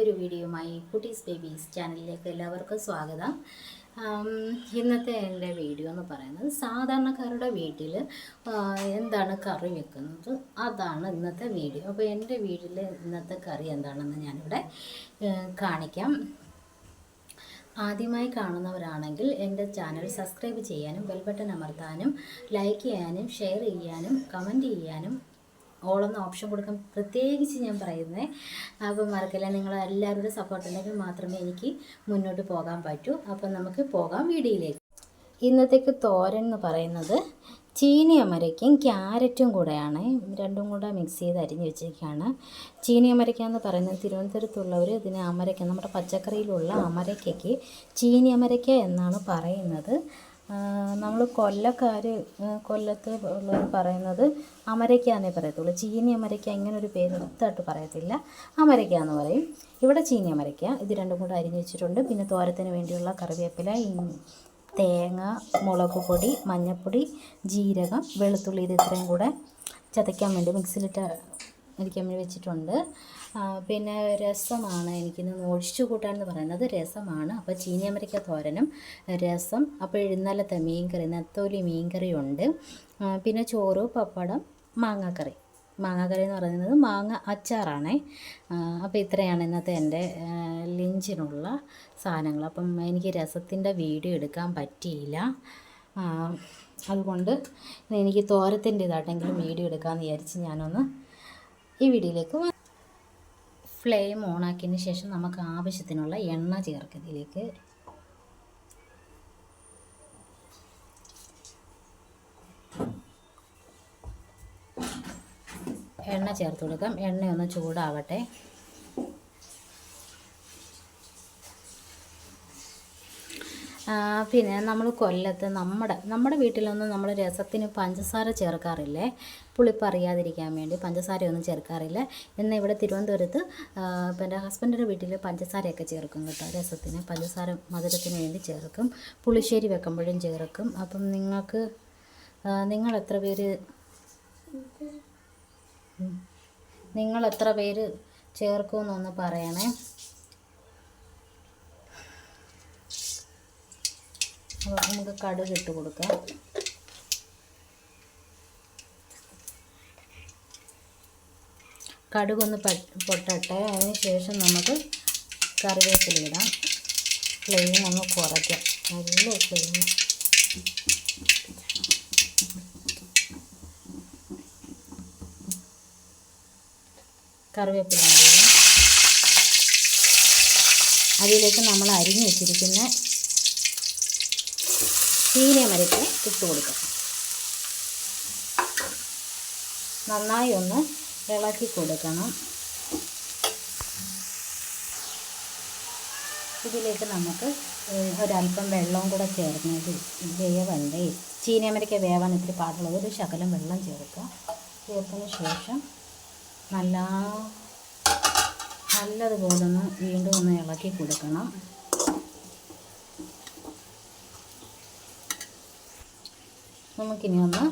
പുതിയൊരു വീഡിയോയുമായി കുട്ടീസ് ബേബീസ് ചാനലിലേക്ക് എല്ലാവർക്കും സ്വാഗതം. ഇന്നത്തെ എന്റെ വീഡിയോ എന്ന് പറയുന്നത് സാധാരണക്കാരുടെ വീട്ടിൽ എന്താണ് കറി വെക്കുന്നത്? അതാണ് ഇന്നത്തെ വീഡിയോ. അപ്പോൾ എന്റെ വീട്ടിൽ ഇന്നത്തെ കറി എന്താണെന്ന് ഞാനിവിടെ കാണിക്കാം. ആദ്യമായി കാണുന്നവരാണെങ്കിൽ എന്റെ ചാനൽ സബ്സ്ക്രൈബ് ചെയ്യാനും ബെൽബട്ടൺ അമർത്താനും ലൈക്ക് ചെയ്യാനും ഷെയർ ചെയ്യാനും കമന്റ് ചെയ്യാനും ഓളെന്ന ഓപ്ഷൻ കൊടുക്കാൻ പ്രത്യേകിച്ച് ഞാൻ പറയുന്നത് അപ്പം മറക്കില്ല നിങ്ങൾ എല്ലാവരുടെ സപ്പോർട്ട് ഉണ്ടെങ്കിൽ മാത്രമേ എനിക്ക് മുന്നോട്ട് പോകാൻ പറ്റൂ. അപ്പം നമുക്ക് പോകാം വീഡിയോയിലേക്ക്. ഇന്നത്തേക്ക് തോരൻ എന്ന് പറയുന്നത് ചീനിയമരയ്ക്കും ക്യാരറ്റും കൂടെയാണ്. രണ്ടും കൂടെ മിക്സ് ചെയ്ത് അരിഞ്ഞ് വെച്ചിരിക്കുകയാണ്. ചീനിയമരയ്ക്ക എന്ന് പറയുന്നത് തിരുവനന്തപുരത്തുള്ളവർ ഇതിന് അമരയ്ക്ക നമ്മുടെ പച്ചക്കറിയിലുള്ള അമരയ്ക്കയ്ക്ക് ചീനിയമരയ്ക്ക എന്നാണ് പറയുന്നത്. നമ്മൾ കൊല്ലക്കാർ കൊല്ലത്ത് ഉള്ളവർ പറയുന്നത് അമരയ്ക്ക എന്നേ പറയത്തുള്ളൂ. ചീനി അമരയ്ക്ക ഇങ്ങനെ ഒരു പേര് വ്യക്തമായിട്ട് പറയത്തില്ല. അമരയ്ക്ക എന്ന് പറയും. ഇവിടെ ചീനി അമരയ്ക്ക. ഇത് രണ്ടും കൂടെ അരിഞ്ഞ് വെച്ചിട്ടുണ്ട്. പിന്നെ തോരത്തിന് വേണ്ടിയുള്ള കറിവേപ്പില തേങ്ങ മുളക് പൊടി മഞ്ഞൾപ്പൊടി ജീരകം വെളുത്തുള്ളി. ഇത് ഇത്രയും കൂടെ ചതയ്ക്കാൻ വേണ്ടി മിക്സിയിലിട്ട് ഇരിക്കാൻ വെച്ചിട്ടുണ്ട്. പിന്നെ രസമാണ് എനിക്കിന്ന് ഒഴിച്ചു കൂട്ടാൻ എന്ന് പറയുന്നത് രസമാണ്. അപ്പോൾ ചീനിയമരയ്ക്ക തോരനും രസം. അപ്പോൾ എഴുന്നല്ലത്തെ മീൻകറി നെത്തോലി മീൻകറി ഉണ്ട് പിന്നെ ചോറ് പപ്പടം മാങ്ങാക്കറി. മാങ്ങാക്കറി എന്ന് പറയുന്നത് മാങ്ങ അച്ചാറാണേ. അപ്പോൾ ഇത്രയാണ് ഇന്നത്തെ എന്റെ ലഞ്ചിനുള്ള സാധനങ്ങൾ. അപ്പം എനിക്ക് രസത്തിന്റെ വീഡിയോ എടുക്കാൻ പറ്റിയില്ല. അതുകൊണ്ട് എനിക്ക് തോരത്തിന്റെ ഇതായിട്ടെങ്കിലും വീഡിയോ എടുക്കാമെന്ന് വിചാരിച്ച് ഞാനൊന്ന് ഈ വീഡിയോയിലേക്ക് ഫ്ലെയിം ഓണാക്കിയതിന് ശേഷം നമുക്ക് ആവശ്യത്തിനുള്ള എണ്ണ ചേർക്കാം ഇതിലേക്ക് എണ്ണ ചേർത്ത് കൊടുക്കാം. എണ്ണ ഒന്ന് ചൂടാവട്ടെ. പിന്നെ നമ്മൾ കൊല്ലത്ത് നമ്മുടെ നമ്മുടെ വീട്ടിലൊന്നും നമ്മൾ രസത്തിന് പഞ്ചസാര ചേർക്കാറില്ലേ? പുളിപ്പ് അറിയാതിരിക്കാൻ വേണ്ടി പഞ്ചസാരയൊന്നും ചേർക്കാറില്ല. എന്നാൽ ഇവിടെ തിരുവനന്തപുരത്ത് ഇപ്പം എന്റെ ഹസ്ബൻഡിന്റെ വീട്ടിൽ പഞ്ചസാരയൊക്കെ ചേർക്കും കേട്ടോ രസത്തിന്. പഞ്ചസാര മധുരത്തിന് വേണ്ടി ചേർക്കും. പുളിശ്ശേരി വെക്കുമ്പോഴും ചേർക്കും. അപ്പം നിങ്ങൾക്ക് നിങ്ങൾ എത്ര പേര്. നിങ്ങൾ എത്ര പേര് ചേർക്കുമെന്നൊന്ന് പറയണേ. നമുക്ക് കടുക് ഇട്ട് കൊടുക്കാം. കടുകൊന്ന് പൊട്ടട്ടെ. അതിന് ശേഷം നമുക്ക് കറിവേപ്പില ഇടാം. ഫ്ലെയിം ഒന്ന് കുറയ്ക്കാം. നല്ല ഫ്ലെയിം കറിവേപ്പില അതിലേക്ക് നമ്മൾ അരിഞ്ഞു വെച്ചിരിക്കുന്ന ചീനിയ മരയ്ക്ക് ഇട്ട് കൊടുക്കാം. നന്നായി ഒന്ന് ഇളക്കി കൊടുക്കണം. ഇതിലേക്ക് നമുക്ക് ഒരല്പം വെള്ളവും കൂടെ ചേർന്നത് വേവണ്ടേ. ചീനിയമരയ്ക്ക് വേവാൻ ഇത്തിരി പാടുള്ളത് ഒരു ശകലം വെള്ളം ചേർക്കുക. ചേർത്തതിന് ശേഷം നല്ല നല്ലതുപോലെ ഒന്ന് വീണ്ടും ഒന്ന് ഇളക്കി കൊടുക്കണം. നമുക്കിനി ഒന്ന്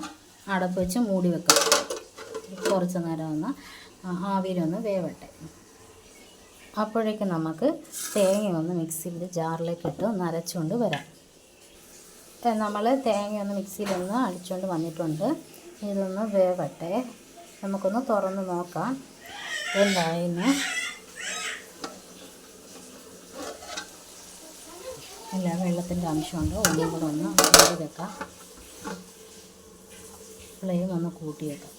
അടപ്പ് വെച്ച് മൂടി വെക്കാം. കുറച്ച് നേരം ഒന്ന് ആവിയിലൊന്ന് വേവട്ടെ. അപ്പോഴേക്ക് നമുക്ക് തേങ്ങ ഒന്ന് മിക്സിയിൽ ജാറിലേക്ക് ഇട്ട് ഒന്ന് അരച്ചുകൊണ്ട് വരാം. നമ്മൾ തേങ്ങ ഒന്ന് മിക്സിയിലൊന്ന് അടിച്ചുകൊണ്ട് വന്നിട്ടുണ്ട്. ഇതൊന്ന് വേവട്ടെ. നമുക്കൊന്ന് തുറന്ന് നോക്കാം. എന്തായിരുന്നു എല്ലാ വെള്ളത്തിന്റെ അംശമുണ്ട് ഒന്നും കൂടെ ഒന്ന് വെക്കാം. ഫ്ലെയിം ഒന്ന് കൂട്ടി വെക്കാം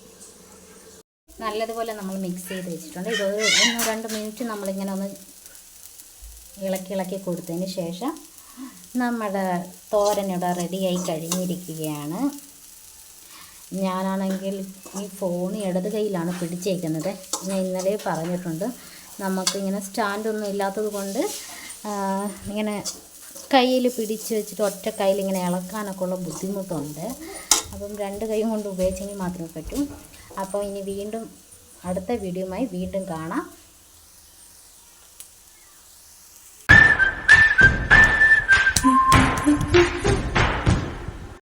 നല്ലതുപോലെ നമ്മൾ മിക്സ് ചെയ്ത് വെച്ചിട്ടുണ്ട്. ഇതൊരു ഒന്ന് രണ്ട് മിനിറ്റ് നമ്മളിങ്ങനെ ഒന്ന് ഇളക്കി ഇളക്കി കൊടുത്തതിന് ശേഷം നമ്മുടെ റെഡി റെഡിയായി കഴിഞ്ഞിരിക്കുകയാണ്. ഞാനാണെങ്കിൽ ഈ ഫോൺ ഇടത് കൈയിലാണ് പിടിച്ചേക്കുന്നത്. ഞാൻ ഇന്നലെ പറഞ്ഞിട്ടുണ്ട് നമുക്കിങ്ങനെ സ്റ്റാൻഡൊന്നും ഇല്ലാത്തത് കൊണ്ട് ഇങ്ങനെ കയ്യിൽ പിടിച്ച് വെച്ചിട്ട് ഒറ്റ കയ്യിൽ ഇങ്ങനെ ഇളക്കാനൊക്കെ ഉള്ള ബുദ്ധിമുട്ടുണ്ട്. അപ്പം രണ്ട് കൈ കൊണ്ട് ഉപയോഗിച്ചെങ്കിൽ മാത്രമേ പറ്റൂ. അപ്പോൾ ഇനി വീണ്ടും അടുത്ത വീഡിയോയുമായി വീണ്ടും കാണാം.